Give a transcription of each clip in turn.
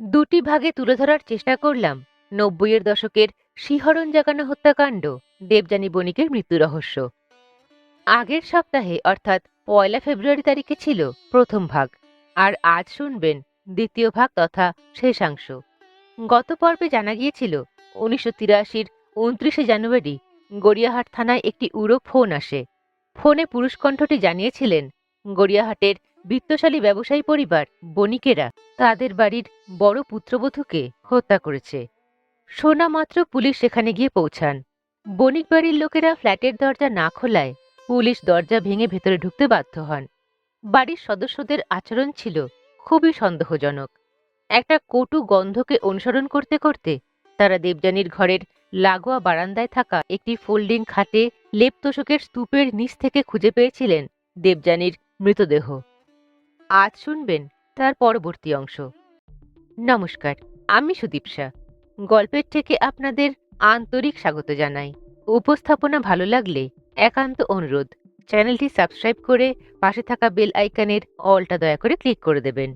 দুটি ভাগে তুলে ধরার চেষ্টা করলাম। নব্বইয়ের দশকের শিহরণ জাগানো হত্যাকাণ্ড, দেবযানী বণিকের মৃত্যু রহস্য। আগের সপ্তাহে, অর্থাৎ পয়লা ফেব্রুয়ারি তারিখে ছিল প্রথম ভাগ, আর আজ শুনবেন দ্বিতীয় ভাগ তথা শেষাংশ। গত পর্বে জানা গিয়েছিল, উনিশশো তিরাশির উনত্রিশে জানুয়ারি গড়িয়াহাট থানায় একটি উড়ো ফোন আসে। ফোনে পুরুষকণ্ঠটি জানিয়েছিলেন, গড়িয়াহাটের বিত্তশালী ব্যবসায়ী পরিবার, বণিকেরা তাদের বাড়ির বড় পুত্রবধূকে হত্যা করেছে। শোনা মাত্র পুলিশ সেখানে গিয়ে পৌঁছান। বণিক বাড়ির লোকেরা ফ্ল্যাটের দরজা না খোলায় পুলিশ দরজা ভেঙে ভেতরে ঢুকতে বাধ্য হন। বাড়ির সদস্যদের আচরণ ছিল খুবই সন্দেহজনক। একটা কটু গন্ধকে অনুসরণ করতে করতে তারা দেবযানীর ঘরের লাগোয়া বারান্দায় থাকা একটি ফোল্ডিং খাটে লেপতোষকের স্তূপের নিচ থেকে খুঁজে পেয়েছিলেন দেবযানীর মৃতদেহ। আজ শুনবেন তার পরবর্তী অংশ। নমস্কার, আমি সুদীপসা গল্পের থেকে আপনাদের আন্তরিক স্বাগত জানাই। উপস্থাপনা ভালো লাগলে একান্ত অনুরোধ, চ্যানেলটি সাবস্ক্রাইব করে পাশে থাকা বেল আইকনের অলটা দয়া করে ক্লিক করে দেবেন।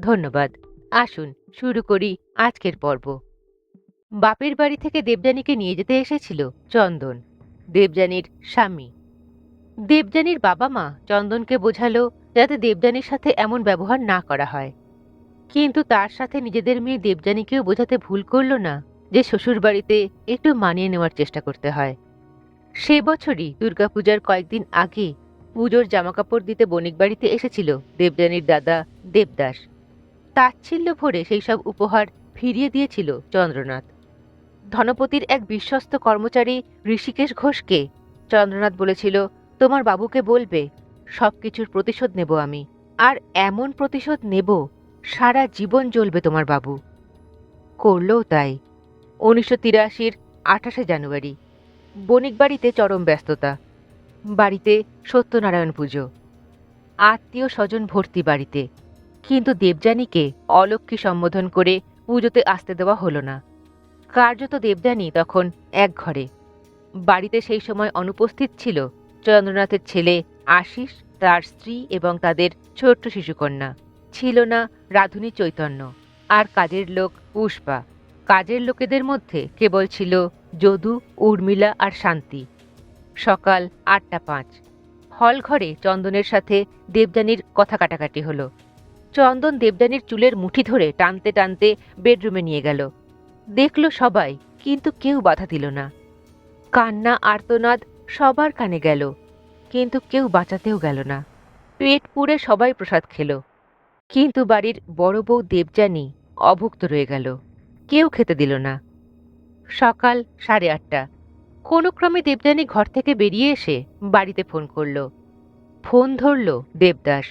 ধন্যবাদ। আসুন, শুরু করি আজকের পর্ব। বাপের বাড়ি থেকে দেবযানীকে নিয়ে যেতে এসেছিল চন্দন, দেবযানীর স্বামী। দেবযানীর বাবা মা চন্দনকে বোঝালো যাতে দেবযানীর সাথে এমন ব্যবহার না করা হয়। কিন্তু তার সাথে নিজেদের মেয়ে দেবযানীকেও বোঝাতে ভুল করল না যে শ্বশুরবাড়িতে একটু মানিয়ে নেওয়ার চেষ্টা করতে হয়। সে বছরই দুর্গাপূজার কয়েকদিন আগে পুজোর জামাকাপড় দিতে বণিক বাড়িতে এসেছিল দেবযানীর দাদা দেবদাস। তাচ্ছিল্য ভরে সেই সব উপহার ফিরিয়ে দিয়েছিল চন্দ্রনাথ। ধনপতির এক বিশ্বস্ত কর্মচারী ঋষিকেশ ঘোষকে চন্দ্রনাথ বলেছিল, তোমার বাবুকে বলবে সব কিছুর প্রতিশোধ নেব আমি। আর এমন প্রতিশোধ নেব, সারা জীবন জ্বলবে তোমার বাবু। করলও তাই। উনিশশো তিরাশির আঠাশে জানুয়ারি। বণিক বাড়িতে চরম ব্যস্ততা। বাড়িতে সত্যনারায়ণ পুজো। আত্মীয় স্বজন ভর্তি বাড়িতে। কিন্তু দেবযানীকে অলক্ষ্মী সম্বোধন করে পুজোতে আসতে দেওয়া হলো না। কার্যত দেবযানী তখন এক ঘরে। বাড়িতে সেই সময় অনুপস্থিত ছিল চন্দ্রনাথের ছেলে আশিস, তার স্ত্রী এবং তাদের ছোট্ট শিশুকন্যা। ছিল না রাধুনী চৈতন্য। আর কাজের লোক পুষ্পা। কাজের লোকেদের মধ্যে কেবল ছিল যদু, উর্মিলা আর শান্তি। সকাল আটটা পাঁচ। হল ঘরে চন্দনের সাথে দেবযানীর কথা কাটাকাটি হলো। চন্দন দেবযানীর চুলের মুঠি ধরে টানতে টানতে বেডরুমে নিয়ে গেল। দেখল সবাই, কিন্তু কেউ বাধা দিল না। কান্না, আর্তনাদ সবার কানে গেল, কিন্তু কেউ বাঁচাতেও গেল না। পেট পুড়ে সবাই প্রসাদ খেল। কিন্তু বাড়ির বড় বউ দেবযানী অভুক্ত রয়ে গেল। কেউ খেতে দিল না। সকাল সাড়ে আটটা। কোনো ক্রমে দেবযানী ঘর থেকে বেরিয়ে এসে বাড়িতে ফোন করল। ফোন ধরল দেবদাস।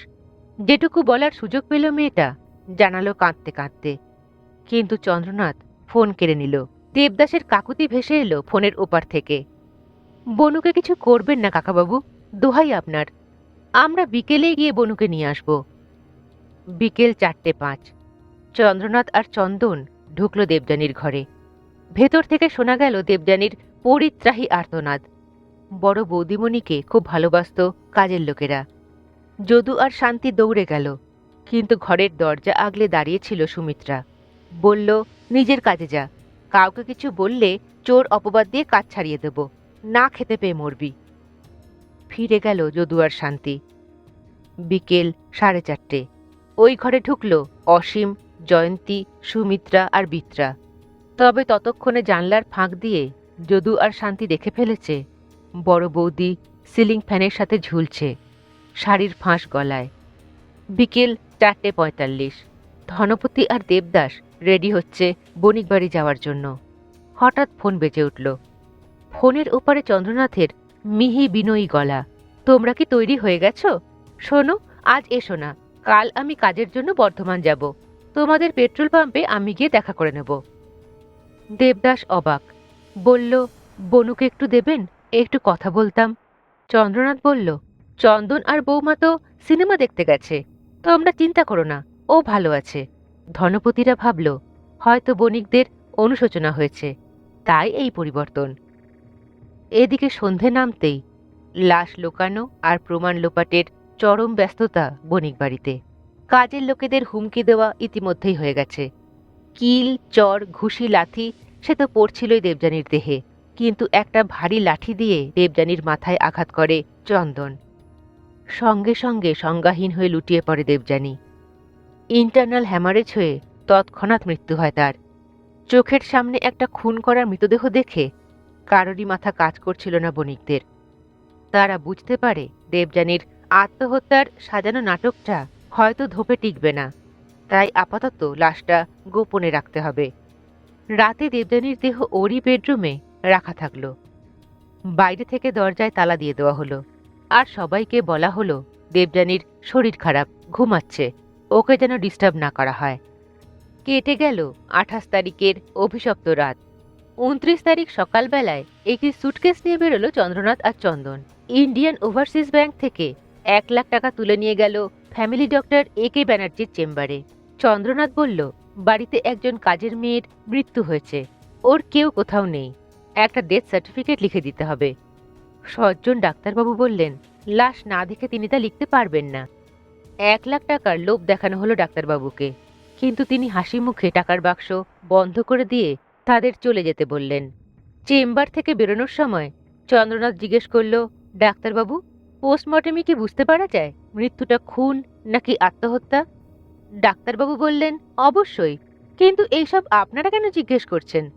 যেটুকু বলার সুযোগ পেল মেয়েটা, জানালো কাঁদতে কাঁদতে। কিন্তু চন্দ্রনাথ ফোন কেড়ে নিল। দেবদাসের কাকুতি ভেসে এলো ফোনের ওপার থেকে। বনুকে কিছু করবেন না, কাকাবাবু। দোহাই আপনার। আমরা বিকেলে গিয়ে বনুকে নিয়ে আসব। বিকেল চারটে পাঁচ। চন্দ্রনাথ আর চন্দন ঢুকলো দেবযানীর ঘরে। ভেতর থেকে শোনা গেল দেবযানীর পরিত্রাহী আর্তনাদ। বড় বৌদিমণিকে খুব ভালোবাসত কাজের লোকেরা। যদু আর শান্তি দৌড়ে গেল, কিন্তু ঘরের দরজা আগলে দাঁড়িয়েছিল সুমিত্রা। বলল, নিজের কাজে যা। কাউকে কিছু বললে চোর অপবাদ দিয়ে কাজ ছাড়িয়ে দেব। না খেতে পেয়ে মরবি। ফিরে গেল যদু আর শান্তি। বিকেল সাড়ে চারটে। ওই ঘরে ঢুকল অসীম, জয়ন্তী, সুমিত্রা আর বিত্রা। তবে ততক্ষণে জানলার ফাঁক দিয়ে যদু আর শান্তি দেখে ফেলেছে, বড় বৌদি সিলিং ফ্যানের সাথে ঝুলছে শাড়ির ফাঁস গলায়। বিকেল চারটে পঁয়তাল্লিশ। ধনপতি আর দেবদাস রেডি হচ্ছে বণিক বাড়ি যাওয়ার জন্য। হঠাৎ ফোন বেজে উঠল। ফোনের ওপারে চন্দ্রনাথের মিহি বিনয়ী গলা। তোমরা কি তৈরি হয়ে গেছো? শোনো, আজ এসো না। কাল আমি কাজের জন্য বর্ধমান যাব। তোমাদের পেট্রোল পাম্পে আমি গিয়ে দেখা করে নেব। দেবদাস অবাক। বলল, বনুকে একটু দেবেন? একটু কথা বলতাম। চন্দ্রনাথ বলল, চন্দন আর বৌমা তো সিনেমা দেখতে গেছে। তোমরা চিন্তা করো না, ও ভালো আছে। ধনপতিরা ভাবল, হয়তো বণিকদের অনুশোচনা হয়েছে। তাই এই পরিবর্তন। এদিকে সন্ধে নামতেই লাশ লোকানো আর প্রমাণ লোপাটের চরম ব্যস্ততা বণিক বাড়িতে। কাজের লোকেদের হুমকি দেওয়া ইতিমধ্যেই হয়ে গেছে। কিল, চর, ঘুষি, লাথি, সে তো পড়ছিলই দেবযানীর দেহে, কিন্তু একটা ভারী লাঠি দিয়ে দেবযানীর মাথায় আঘাত করে চন্দন। সঙ্গে সঙ্গে সংজ্ঞাহীন হয়ে লুটিয়ে পড়ে দেবযানী। ইন্টারনাল হ্যামারেজ হয়ে তৎক্ষণাৎ মৃত্যু হয় তার। চোখের সামনে একটা খুন করার মৃতদেহ দেখে কারোরই মাথা কাজ করছিল না বণিকদের। তারা বুঝতে পারে দেবযানীর আত্মহত্যার সাজানো নাটকটা হয়তো ধোপে টিকবে না। তাই আপাতত লাশটা গোপনে রাখতে হবে। রাতে দেবযানীর দেহ ওরই বেডরুমে রাখা থাকল। বাইরে থেকে দরজায় তালা দিয়ে দেওয়া হলো। আর সবাইকে বলা হলো, দেবযানীর শরীর খারাপ, ঘুমাচ্ছে, ওকে যেন ডিস্টার্ব না করা হয়। কেটে গেল আঠাশ তারিখের অভিশপ্ত রাত। উনত্রিশ তারিখ সকালবেলায় একটি সুটকেস নিয়ে বেরোলো চন্দ্রনাথ আর চন্দন। ইন্ডিয়ান ওভারসিজ ব্যাংক থেকে এক লাখ টাকা তুলে নিয়ে গেল ফ্যামিলি ডক্টর এ কে ব্যানার্জির চেম্বারে চন্দ্রনাথ বলল, বাড়িতে একজন কাজের মেয়ের মৃত্যু হয়েছে। ওর কেউ কোথাও নেই। একটা ডেথ সার্টিফিকেট লিখে দিতে হবে। সজ্জন ডাক্তারবাবু বললেন, লাশ না দেখে তিনি তা লিখতে পারবেন না। এক লাখ টাকার লোভ দেখানো হলো ডাক্তারবাবুকে। কিন্তু তিনি হাসি মুখে টাকার বাক্স বন্ধ করে দিয়ে তাদের চলে যেতে বললেন। চেম্বার থেকে বেরোনোর সময় চন্দ্রনাথ জিজ্ঞেস করল, ডাক্তারবাবু, পোস্টমর্টেমে কি বুঝতে পারা যায় মৃত্যুটা খুন নাকি আত্মহত্যা? ডাক্তারবাবু বললেন, অবশ্যই, কিন্তু এইসব আপনারা কেন জিজ্ঞেস করছেন?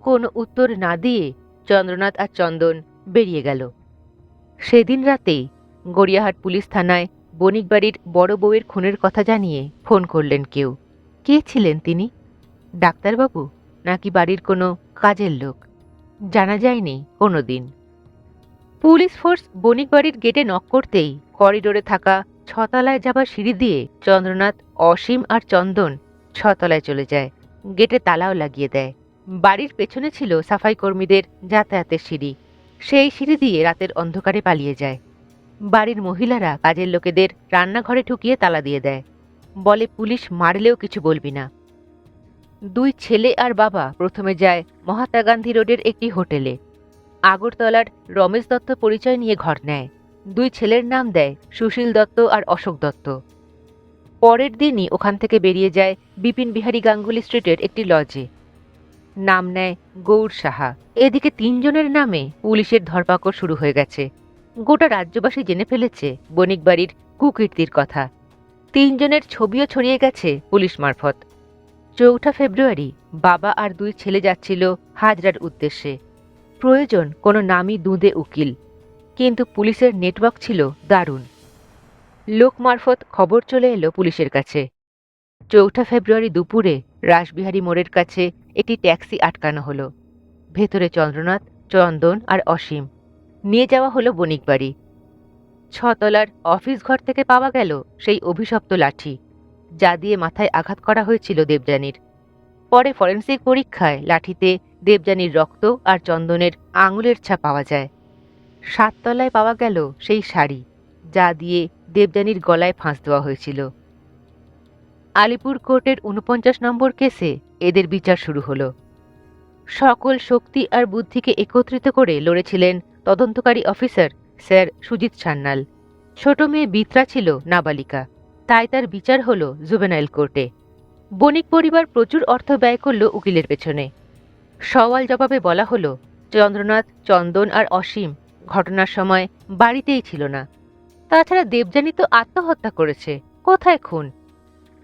কোনো উত্তর না দিয়ে চন্দ্রনাথ আর চন্দন বেরিয়ে গেল। সেদিন রাতেই গড়িয়াহাট পুলিশ থানায় বণিক বাড়ির বড় বউয়ের খুনের কথা জানিয়ে ফোন করলেন কেউ। কে ছিলেন তিনি? ডাক্তারবাবু? নাকি বাড়ির কোনো কাজের লোক? জানা যায়নি কোনো দিন পুলিশ ফোর্স বণিক বাড়ির গেটে নক করতেই করিডোরে থাকা ছতলায় যাবার সিঁড়ি দিয়ে চন্দ্রনাথ, অসীম আর চন্দন ছতলায় চলে যায়। গেটে তালাও লাগিয়ে দেয়। বাড়ির পেছনে ছিল সাফাই কর্মীদের যাতায়াতের সিঁড়ি। সেই সিঁড়ি দিয়ে রাতের অন্ধকারে পালিয়ে যায়। বাড়ির মহিলারা কাজের লোকেদের রান্নাঘরে ঠুকিয়ে তালা দিয়ে দেয়। বলে পুলিশ মারলেও কিছু বলবি না। দুই ছেলে আর বাবা প্রথমে যায় মহাত্মা গান্ধী রোডের একটি হোটেলে। আগরতলার রমেশ দত্ত পরিচয় নিয়ে ঘর নেয়। দুই ছেলের নাম দেয় সুশীল দত্ত আর অশোক দত্ত। পরের দিনই ওখান থেকে বেরিয়ে যায় বিপিন বিহারী গাঙ্গুলি স্ট্রিটের একটি লজে। নাম নেয় গৌর সাহা। এদিকে তিনজনের নামে পুলিশের ধরপাকড় শুরু হয়ে গেছে। গোটা রাজ্যবাসী জেনে ফেলেছে বণিক বাড়ির কুকীর্তির কথা। তিনজনের ছবিও ছড়িয়ে গেছে পুলিশ মারফত। চৌঠা ফেব্রুয়ারি বাবা আর দুই ছেলে যাচ্ছিল হাজরার উদ্দেশ্যে। প্রয়োজন কোনো নামি দুঁদে উকিল, কিন্তু পুলিশের নেটওয়ার্ক ছিল দারুণ। লোক মারফত খবর চলে এলো পুলিশের কাছে। চৌঠা ফেব্রুয়ারি দুপুরে রাসবিহারী মোড়ের কাছে একটি ট্যাক্সি আটকানো হলো। ভেতরে চন্দ্রনাথ, চন্দন আর অসীম। নিয়ে যাওয়া হলো বণিক বাড়ি ছতলার অফিস ঘর থেকে পাওয়া গেল সেই অভিশপ্ত লাঠি। যা দিয়ে মাথায় আঘাত করা হয়েছিল দেবযানীর। পরে ফরেন্সিক পরীক্ষায় লাঠিতে দেবযানীর রক্ত আর চন্দনের আঙুলের ছাপ পাওয়া যায়। সাততলায় পাওয়া গেল সেই শাড়ি, যা দিয়ে দেবযানীর গলায় ফাঁস দেওয়া হয়েছিল। আলিপুর কোর্টের উনপঞ্চাশ নম্বর কেসে এদের বিচার শুরু হলো। সকল শক্তি আর বুদ্ধিকে একত্রিত করে লড়েছিলেন তদন্তকারী অফিসার স্যার সুজিত সান্যাল। ছোট মেয়ে বিত্রা ছিল নাবালিকা। তাই তার বিচার হলো জুবেনাইল কোর্টে। বণিক পরিবার প্রচুর অর্থ ব্যয় করল উকিলের পেছনে। সওয়াল জবাবে বলা হলো, চন্দ্রনাথ, চন্দন আর অসীম ঘটনার সময় বাড়িতেই ছিল না। তাছাড়া দেবযানী তো আত্মহত্যা করেছে, কোথায় খুন?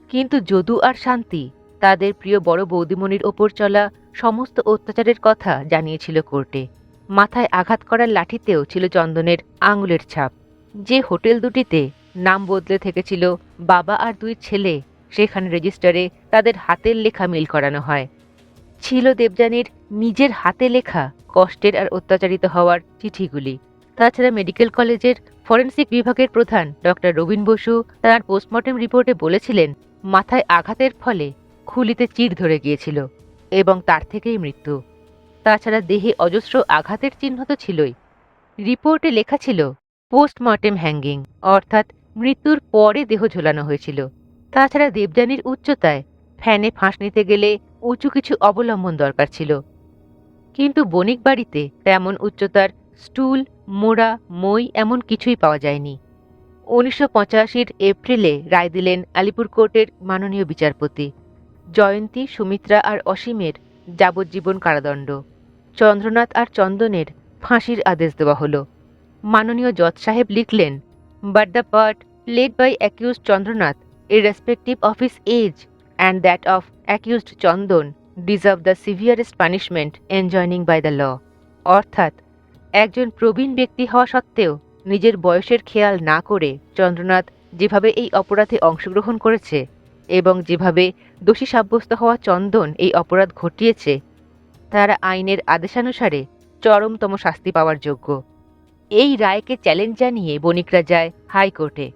কিন্তু যদু আর শান্তি তাদের প্রিয় বড় বৌদিমণির ওপর চলা সমস্ত অত্যাচারের কথা জানিয়েছিল কোর্টে। মাথায় আঘাত করার লাঠিতেও ছিল চন্দনের আঙুলের ছাপ। যে হোটেল দুটিতে নাম বদলে থেকেছিল বাবা আর দুই ছেলে। সেখানে রেজিস্টারে তাদের হাতের লেখা মিল করানো হয়। ছিল দেবযানীর নিজের হাতে লেখা কষ্টের আর অত্যাচারিত হওয়ার চিঠিগুলি। তাছাড়া মেডিকেল কলেজের ফরেন্সিক বিভাগের প্রধান ডক্টর রবীন বসু তার পোস্টমর্টেম রিপোর্টে বলেছিলেন, মাথায় আঘাতের ফলে খুলিতে চির ধরে গিয়েছিল এবং তার থেকেই মৃত্যু। তাছাড়া দেহে অজস্র আঘাতের চিহ্ন তো ছিলই। রিপোর্টে লেখা ছিল, পোস্টমর্টেম হ্যাঙ্গিং, অর্থাৎ মৃত্যুর পরে দেহ ঝোলানো হয়েছিল। তাছাড়া দেবযানীর উচ্চতায় ফ্যানে ফাঁস নিতে গেলে উঁচু কিছু অবলম্বন দরকার ছিল। কিন্তু বণিক বাড়িতে তেমন উচ্চতার স্টুল, মোড়া, মই এমন কিছুই পাওয়া যায়নি। উনিশশো পঁচাশির এপ্রিলে রায় দিলেন আলিপুর কোর্টের মাননীয় বিচারপতি জয়ন্তী, সুমিত্রা আর অসীমের যাবজ্জীবন কারাদণ্ড। চন্দ্রনাথ আর চন্দনের ফাঁসির আদেশ দেওয়া হলো। মাননীয় জজ সাহেব লিখলেন, but the part led by accused Chandranath irrespective of his age, and that of accused Chandan deserve the severest punishment enjoining by the law. অর্থাৎ, একজন প্রবীণ ব্যক্তি হওয়া সত্ত্বেও নিজের বয়সের খেয়াল না করে চন্দ্রনাথ যেভাবে এই অপরাধে অংশগ্রহণ করেছে এবং যেভাবে দোষী সাব্যস্ত হওয়া চন্দন এই অপরাধ ঘটিয়েছে, তারা আইনের আদেশানুসারে চরমতম শাস্তি পাওয়ার যোগ্য। এই রায়কে চ্যালেঞ্জ জানিয়ে বণিকরা যায় হাইকোর্টে।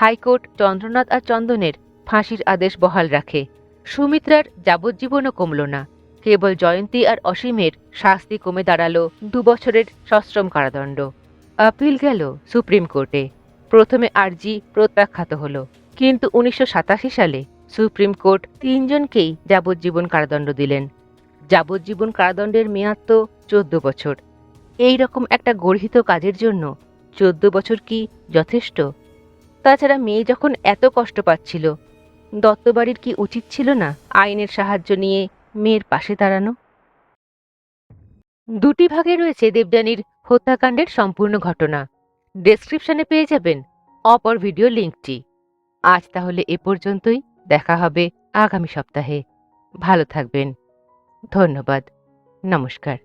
হাইকোর্ট চন্দ্রনাথ আর চন্দনের ফাঁসির আদেশ বহাল রাখে। সুমিত্রার যাবজ্জীবনও কমল না। কেবল জয়ন্তী আর অসীমের শাস্তি কমে দাঁড়াল দুবছরের সশ্রম কারাদণ্ড। আপিল গেল সুপ্রিম কোর্টে। প্রথমে আর্জি প্রত্যাখ্যাত হলো। কিন্তু উনিশশো সাতাশি সালে সুপ্রিম কোর্ট তিনজনকেই যাবজ্জীবন কারাদণ্ড দিলেন। যাবজ্জীবন কারাদণ্ডের মেয়াদ তো চোদ্দ বছর। এই রকম একটা গর্হিত কাজের জন্য চোদ্দ বছর কি যথেষ্ট? তাছাড়া মেয়ে যখন এত কষ্ট পাচ্ছিল, দত্তবাড়ির কি উচিত ছিল না আইনের সাহায্য নিয়ে মেয়ের পাশে দাঁড়ানো? দুটি ভাগে রয়েছে দেবযানীর হত্যাকাণ্ডের সম্পূর্ণ ঘটনা। ডেসক্রিপশনে পেয়ে যাবেন অপর ভিডিও লিঙ্কটি। আজ তাহলে এ পর্যন্তই, দেখা হবে আগামী সপ্তাহে। ভালো থাকবেন। ধন্যবাদ। নমস্কার।